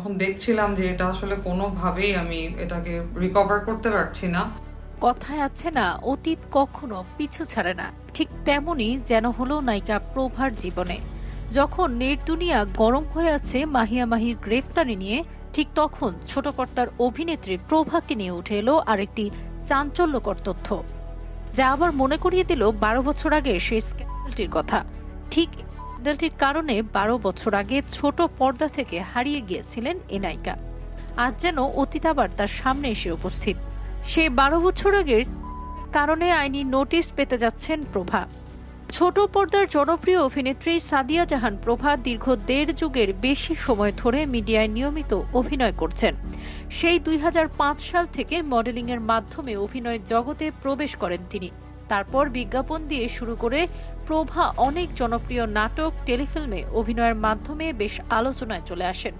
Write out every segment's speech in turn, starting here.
যখন দেখছিলাম যে এটা আসলে কোনোভাবেই আমি এটাকে রিকভার করতে পারছি না। কথায় আছে না, অতীত কখনো পিছু ছাড়ে না। ঠিক তেমনি যেন হলো নায়িকা প্রভার জীবনে। যখন নেট দুনিয়া গরম হয়ে আছে মাহিয়া মাহির গ্রেফতারি নিয়ে, ঠিক তখন ছোট পর্দার অভিনেত্রী প্রভাকে নিয়ে উঠে এলো আরেকটি চাঞ্চল্যকর তথ্য। যা আবার মনে করিয়ে দিল বারো বছর আগে সেই স্ক্যান্ডালটির কথা। ঠিক স্ক্যান্ডালটির কারণে বারো বছর আগে ছোট পর্দা থেকে হারিয়ে গিয়েছিলেন এ নায়িকা। আজ যেন অতীত আবার তার সামনে এসে উপস্থিত। সে বারো বছর আগের কারণে আইনি নোটিশ পেতে যাচ্ছেন প্রভা। ছোট পর্দার জনপ্রিয় অভিনেত্রী সাদিয়া জাহান প্রভা দীর্ঘ দেড় যুগের বেশি সময় ধরে মিডিয়ায় নিয়মিত অভিনয় করছেন। সেই দুই হাজার পাঁচ সাল থেকে মডেলিংয়ের মাধ্যমে অভিনয় জগতে প্রবেশ করেন তিনি। তারপর বিজ্ঞাপন দিয়ে শুরু করে প্রভা অনেক জনপ্রিয় নাটক, টেলিফিল্মে অভিনয়ের মাধ্যমে বেশ আলোচনায় চলে আসেন।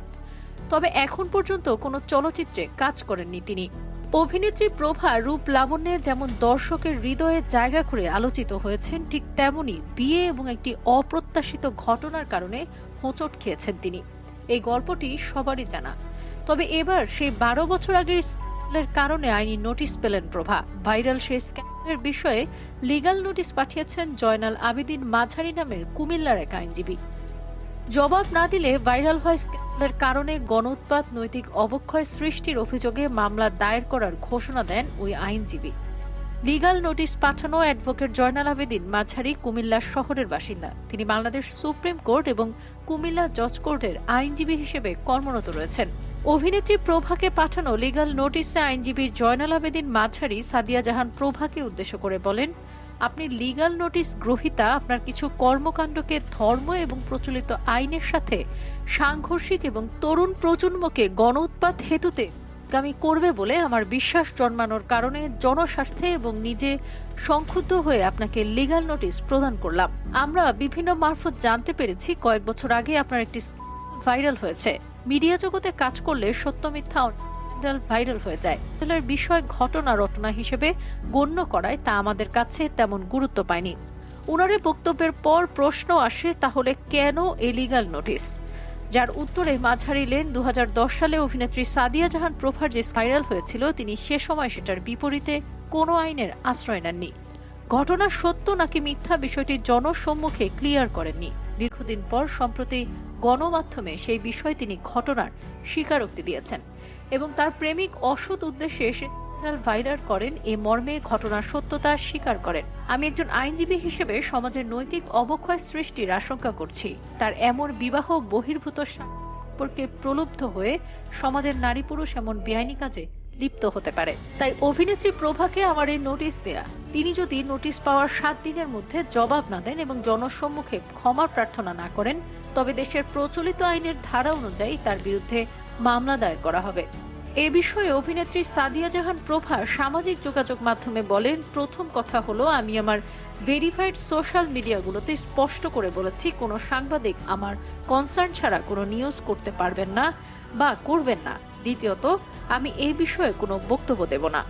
তবে এখন পর্যন্ত কোনো চলচ্চিত্রে কাজ করেননি তিনি। অভিনেত্রী প্রভা রূপ লাবণ্যে যেমন দর্শকের হৃদয়ে জায়গা করে আলোচিত হয়েছেন, ঠিক তেমনি বিয়ে এবং একটি অপ্রত্যাশিত ঘটনার কারণে হোঁচট খেয়েছেন তিনি। এই গল্পটি সবারই জানা। তবে এবার সেই বারো বছর আগের স্ক্যান্ডালের কারণে আইনি নোটিশ পেলেন প্রভা। ভাইরাল সেই স্ক্যান্ডালের বিষয়ে লিগাল নোটিশ পাঠিয়েছেন জয়নাল আবেদিন মাঝারি নামের কুমিল্লার এক আইনজীবী। জবাব না দিলে ভাইরাল হয় স্ক্যান্ডালের কারণে গণউৎপাত, নৈতিক অবক্ষয় সৃষ্টির অভিযোগে মামলা দায়ের করার ঘোষণা দেন ওই আইনজীবী। লিগাল নোটিশ পাঠানো অ্যাডভোকেট জয়নাল আবেদিন মাঝারি কুমিল্লা শহরের বাসিন্দা। তিনি বাংলাদেশ সুপ্রিম কোর্ট এবং কুমিল্লা জজ কোর্টের আইনজীবী হিসেবে কর্মরত রয়েছেন। অভিনেত্রী প্রভাকে পাঠানো লিগাল নোটিসে আইনজীবী জয়নাল আবেদিন মাঝারি সাদিয়া জাহান প্রভাকে উদ্দেশ্য করে বলেন, আপনি লিগাল নোটিশ গ্রহিতা, আপনার কিছু কর্মকাণ্ডকে ধর্ম এবং প্রচলিত আইনের সাথে সাংঘর্ষিক এবং তরুণ প্রজন্মকে গণ উৎপাত হেতুতে গামী করবে বলে আমার বিশ্বাস জন্মানোর কারণে জনস্বার্থে এবং নিজে সংক্ষুব্ধ হয়ে আপনাকে লিগাল নোটিশ প্রদান করলাম। আমরা বিভিন্ন মারফত জানতে পেরেছি, কয়েক বছর আগে আপনার একটি ভাইরাল হয়েছে। মিডিয়া জগতে কাজ করলে সত্য মিথ্যা ভাইরাল হয়ে যায়। বিষয় ঘটনা রটনা হিসেবে গণ্য করায় তা আমাদের কাছে তেমন গুরুত্ব পায়নি। উনারে বক্তব্যের পর প্রশ্ন আসে, তাহলে কেন এলিগাল নোটিশ যার উত্তরে মাঝারি লেন দু হাজার দশ সালে অভিনেত্রী সাদিয়া জাহান প্রভার যে ভাইরাল হয়েছিল, তিনি সে সময় সেটার বিপরীতে কোনো আইনের আশ্রয় নেননি। ঘটনা সত্য নাকি মিথ্যা বিষয়টি জনসম্মুখে ক্লিয়ার করেননি। দীর্ঘদিন পর, সম্প্রতি গণমাধ্যমে সেই বিষয়ে তিনি ঘটনার স্বীকারোক্তি দিয়েছেন এবং তার প্রেমিক অসৎ উদ্দেশ্যে ভাইরাল করেন। এ মর্মে ঘটনার সত্যতা স্বীকার করেন। আমি একজন আইনজীবী হিসেবে সমাজের নৈতিক অবক্ষয় সৃষ্টির আশঙ্কা করছি। তার এমন বিবাহ বহির্ভূত সম্পর্কে প্রলুব্ধ হয়ে সমাজের নারী পুরুষ এমন বেআইনি কাজে লিপ্ত হতে পারে। তাই অভিনেত্রী প্রভাকে আমার এই নোটিশ দেয়া তিনি যদি নোটিশ পাওয়ার সাত দিনের মধ্যে জবাব না দেন এবং জনসম্মুখে ক্ষমা প্রার্থনা না করেন, তবে দেশের প্রচলিত আইনের ধারা অনুযায়ী তার বিরুদ্ধে মামলা দায়ের করা হবে। এ বিষয়ে অভিনেত্রী সাদিয়া জাহান প্রভা সামাজিক যোগাযোগ মাধ্যমে বলেন, প্রথম কথা হলো, আমি আমার ভেরিফাইড সোশ্যাল মিডিয়াগুলোতে স্পষ্ট করে বলেছি, কোনো সাংবাদিক আমার কনসার্ন ছাড়া কোনো নিউজ করতে পারবেন না বা করবেন না। দ্বিতীয়ত, আমি এই বিষয়ে কোনো বক্তব্য দেব না।